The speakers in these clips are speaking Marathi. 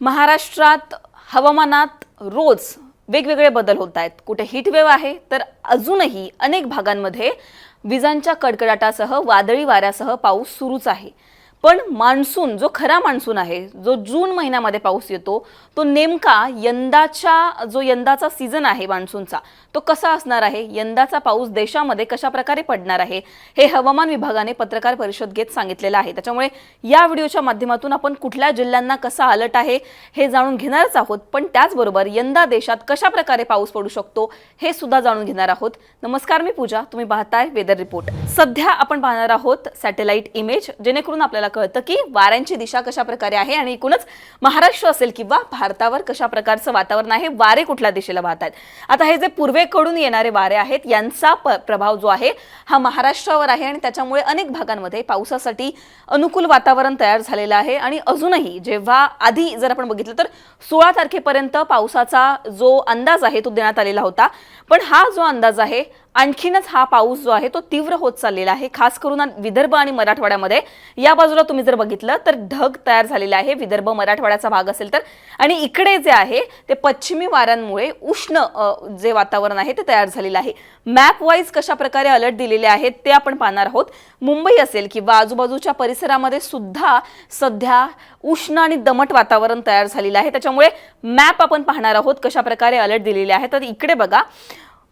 महाराष्ट्रात हवामानात रोज वेगवेगळे बदल होत आहेत. कुठे हीटवेव्ह आहे तर अजूनही अनेक भागांमध्ये विजांच्या कडकडाटासह वादळी वाऱ्यासह पाऊस सुरूच आहे. पण मान्सून जो खरा मान्सून आहे जो जून महिन्यामध्ये पाऊस येतो तो नेमका यंदाच्या जो यंदाचा सीझन आहे मान्सूनचा तो कसा असणार आहे? यंदाचा पाऊस देशामध्ये कशा प्रकारे पडणार आहे? हे हवामान विभागाने पत्रकार परिषद घेत सांगितलेलं आहे. त्याच्यामुळे या व्हिडिओच्या माध्यमातून आपण कुठल्या जिल्ह्यांना कसा अलर्ट आहे हे जाणून घेणारच आहोत. पण त्याचबरोबर यंदा देशात कशा प्रकारे पाऊस पडू शकतो हे सुद्धा जाणून घेणार आहोत. नमस्कार मी पूजा. तुम्ही पाहताय वेदर रिपोर्ट. सध्या आपण पाहणार आहोत सॅटेलाइट इमेज जेणेकरून आपल्याला कळतं की वाऱ्यांची दिशा कशा प्रकारे आहे आणि एकूणच महाराष्ट्र असेल किंवा भारतावर कशा प्रकारचं वातावरण आहे वारे कुठल्या दिशेला वाहत आहेत आता हे जे पूर्वेकडून येणारे वारे आहेत यांचा प्रभाव जो आहे हा महाराष्ट्रावर आहे आणि त्याच्यामुळे अनेक भागांमध्ये पावसासाठी अनुकूल वातावरण तयार झालेलं आहे. आणि अजूनही जेव्हा आधी जर आपण बघितलं तर सोळा तारखेपर्यंत पावसाचा जो अंदाज आहे तो देण्यात आलेला होता. पण हा जो अंदाज आहे आणखीनच हा पाऊस जो आहे तो तीव्र होत चाललेला आहे. खास करून विदर्भ आणि मराठवाड्यामध्ये. या बाजूला तुम्ही जर बघितलं तर ढग तयार झालेला आहे. विदर्भ मराठवाड्याचा भाग असेल तर. आणि इकडे जे आहे ते पश्चिमी वाऱ्यांमुळे उष्ण जे वातावरण आहे ते तयार झालेलं आहे. मॅप वाईज कशा प्रकारे अलर्ट दिलेले आहेत ते आपण पाहणार आहोत. मुंबई असेल किंवा आजूबाजूच्या परिसरामध्ये सुद्धा सध्या उष्ण आणि दमट वातावरण तयार झालेलं आहे. त्याच्यामुळे मॅप आपण पाहणार आहोत कशा प्रकारे अलर्ट दिलेले आहे तर इकडे बघा.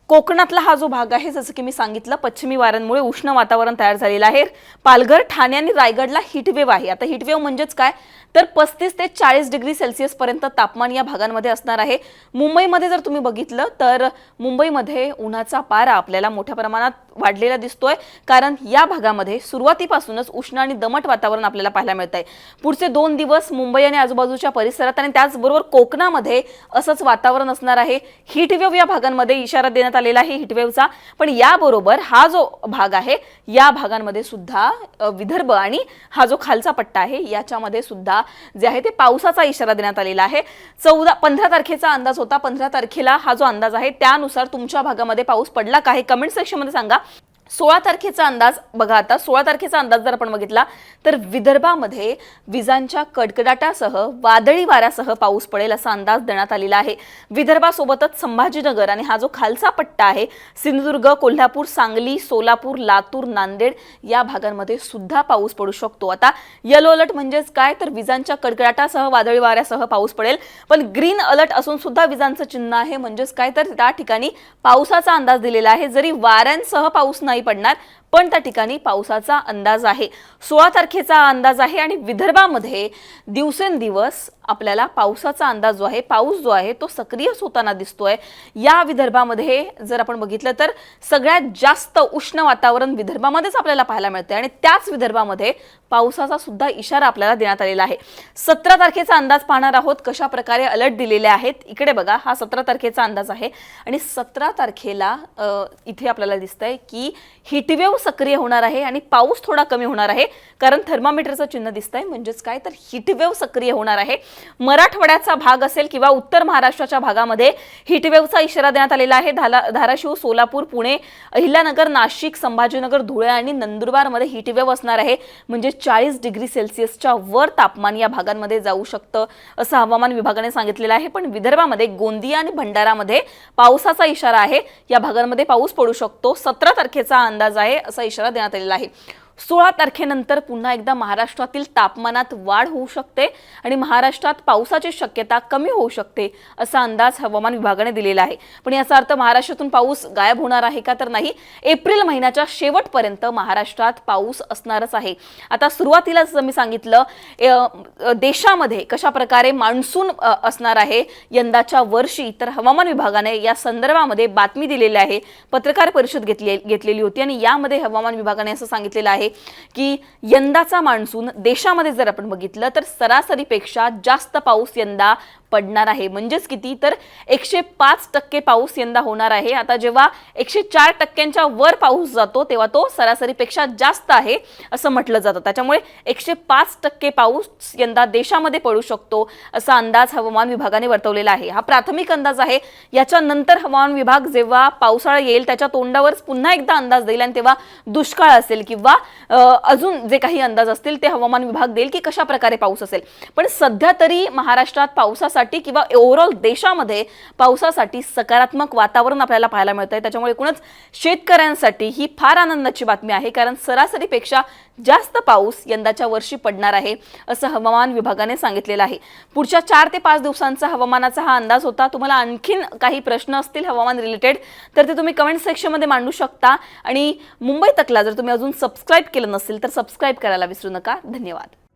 कोकणातला हा जो भाग आहे जसं की मी सांगितलं पश्चिमी वाऱ्यांमुळे उष्ण वातावरण तयार झालेलं आहे. पालघर ठाणे आणि रायगडला हिटवेव्ह आहे. आता हिटवेव्ह म्हणजेच काय? तर पस्तीस ते चाळीस डिग्री सेल्सिअस पर्यंत तापमान या भागांमध्ये असणार आहे. मुंबईमध्ये जर तुम्ही बघितलं तर मुंबईमध्ये उन्हाचा पारा आपल्याला मोठ्या प्रमाणात वाढलेला दिसतोय. कारण या भागामध्ये सुरुवातीपासूनच उष्ण आणि दमट वातावरण आपल्याला पाहायला मिळत आहे पुढचे दोन दिवस मुंबई आणि आजूबाजूच्या परिसरात आणि त्याचबरोबर कोकणामध्ये असंच वातावरण असणार आहे. हिटवेव या भागांमध्ये इशारा देण्यात आलेला आहे हीटवेव्हचा पण याबरोबर हा जो भाग आहे या भागांमध्ये सुद्धा विदर्भ आणि हा जो खालचा पट्टा आहे याच्यामध्ये सुद्धा जे आहे ते पावसाचा इशारा देण्यात आलेला आहे. चौदा पंधरा तारखेचा अंदाज होता. पंधरा तारखेला हा जो अंदाज आहे त्यानुसार तुमच्या भागामध्ये पाऊस पडला का हे कमेंट सेक्शनमध्ये सांगा. सोळा तारखेचा अंदाज बघा आता सोळा तारखेचा अंदाज जर आपण बघितला तर विदर्भामध्ये विजांच्या कडकडाटासह वादळी वाऱ्यासह पाऊस पडेल असा अंदाज देण्यात आलेला आहे. विदर्भासोबतच संभाजीनगर आणि हा जो खालचा पट्टा आहे सिंधुदुर्ग कोल्हापूर सांगली सोलापूर लातूर नांदेड या भागांमध्ये सुद्धा पाऊस पडू शकतो. आता येलो अलर्ट म्हणजेच काय? तर विजांच्या कडकडाटासह वादळी वाऱ्यासह पाऊस पडेल. पण ग्रीन अलर्ट असून सुद्धा विजांचं चिन्ह आहे. म्हणजेच काय? तर त्या ठिकाणी पावसाचा अंदाज दिलेला आहे. जरी वाऱ्यांसह पाऊस नाही पडणार. पण त्या ठिकाणी पावसाचा अंदाज आहे. सोळा तारखेचा अंदाज आहे आणि विदर्भामध्ये दिवसेंदिवस आपल्याला पावसाचा अंदाज जो आहे पाऊस जो आहे तो सक्रियच होताना दिसतोय. या विदर्भामध्ये जर आपण बघितलं तर सगळ्यात जास्त उष्ण वातावरण विदर्भामध्येच आपल्याला पाहायला मिळते आणि त्याच विदर्भामध्ये पावसाचा सुद्धा इशारा आपल्याला देण्यात आलेला आहे. सतरा तारखेचा अंदाज पाहणार आहोत कशा प्रकारे अलर्ट दिलेले आहेत इकडे बघा हा सतरा तारखेचा अंदाज आहे. आणि सतरा तारखेला इथे आपल्याला दिसतंय की हिटवेव्ह सक्रिय होणार आहे आणि पाऊस थोडा कमी होणार आहे. कारण थर्मामीटरचं चिन्ह दिसतंय. म्हणजेच काय? तर हिटवेव्ह सक्रिय होणार आहे. मराठवाड्याचा भाग असेल किंवा उत्तर महाराष्ट्राच्या भागामध्ये हिटवेव्हचा इशारा देण्यात आलेला आहे. धाला धाराशिव सोलापूर पुणे अहिल्यानगर नाशिक संभाजीनगर धुळे आणि नंदुरबारमध्ये हिटवेव्ह असणार आहे. म्हणजे चाळीस डिग्री सेल्सिअसच्या वर तापमान या भागांमध्ये जाऊ शकतं असं हवामान विभागाने सांगितलेलं आहे. पण विदर्भामध्ये गोंदिया आणि भंडारामध्ये पावसाचा इशारा आहे. या भागांमध्ये पाऊस पडू शकतो. सतरा तारखेचा अंदाज आहे. असा इशारा देण्यात आलेला आहे. सोळा तारखेनंतर पुन्हा एकदा महाराष्ट्रातील तापमानात वाढ होऊ शकते आणि महाराष्ट्रात पावसाची शक्यता कमी होऊ शकते असा अंदाज हवामान विभागाने दिलेला आहे. पण याचा अर्थ महाराष्ट्रातून पाऊस गायब होणार आहे का तर नाही एप्रिल महिन्याच्या शेवटपर्यंत महाराष्ट्रात पाऊस असणारच आहे. आता सुरुवातीला जसं मी सांगितलं देशामध्ये कशा प्रकारे मान्सून असणार आहे यंदाच्या वर्षी तर हवामान विभागाने या संदर्भामध्ये बातमी दिलेली आहे. पत्रकार परिषद घेतली घेतलेली होती आणि यामध्ये हवामान विभागाने असं सांगितलेलं आहे की यंदाचा मान्सून देशामध्ये जर आपण बघितलं तर सरासरीपेक्षा जास्त पाऊस यंदा पडणार आहे. म्हणजेच किती? तर एकशे पाच टक्के पाऊस यंदा होणार आहे. आता जेव्हा एकशे चार टक्क्यांच्या वर पाऊस जातो तेव्हा तो सरासरीपेक्षा जास्त आहे असं म्हटलं जातं. त्याच्यामुळे एकशे पाच टक्के पाऊस यंदा देशामध्ये पडू शकतो असा अंदाज हवामान विभागाने वर्तवलेला आहे. हा प्राथमिक अंदाज आहे. याच्यानंतर हवामान विभाग जेव्हा पावसाळा येईल त्याच्या तोंडावर पुन्हा एकदा अंदाज देईल आणि तेव्हा दुष्काळ असेल किंवा अजून जे काही अंदाज असतील ते हवामान विभाग देईल की कशा प्रकारे पाऊस असेल. पण सध्या तरी महाराष्ट्रात पावसासाठी किंवा ओव्हरऑल देशामध्ये पावसासाठी सकारात्मक वातावरण आपल्याला पाहायला मिळत आहे त्याच्यामुळे एकूणच शेतकऱ्यांसाठी ही फार आनंदाची बातमी आहे कारण सरासरीपेक्षा जास्त पाऊस यंदाच्या वर्षी पडणार आहे असं हवामान विभागाने सांगितलेलं आहे. पुढच्या चार ते पाच दिवसांचा हवामानाचा हा अंदाज होता. तुम्हाला आणखीन काही प्रश्न असतील हवामान रिलेटेड तर ते तुम्ही कमेंट सेक्शनमध्ये मांडू शकता. आणि मुंबई तकला जर तुम्ही अजून सबस्क्राईब केलं नसेल तर सबस्क्राईब करायला विसरू नका. धन्यवाद.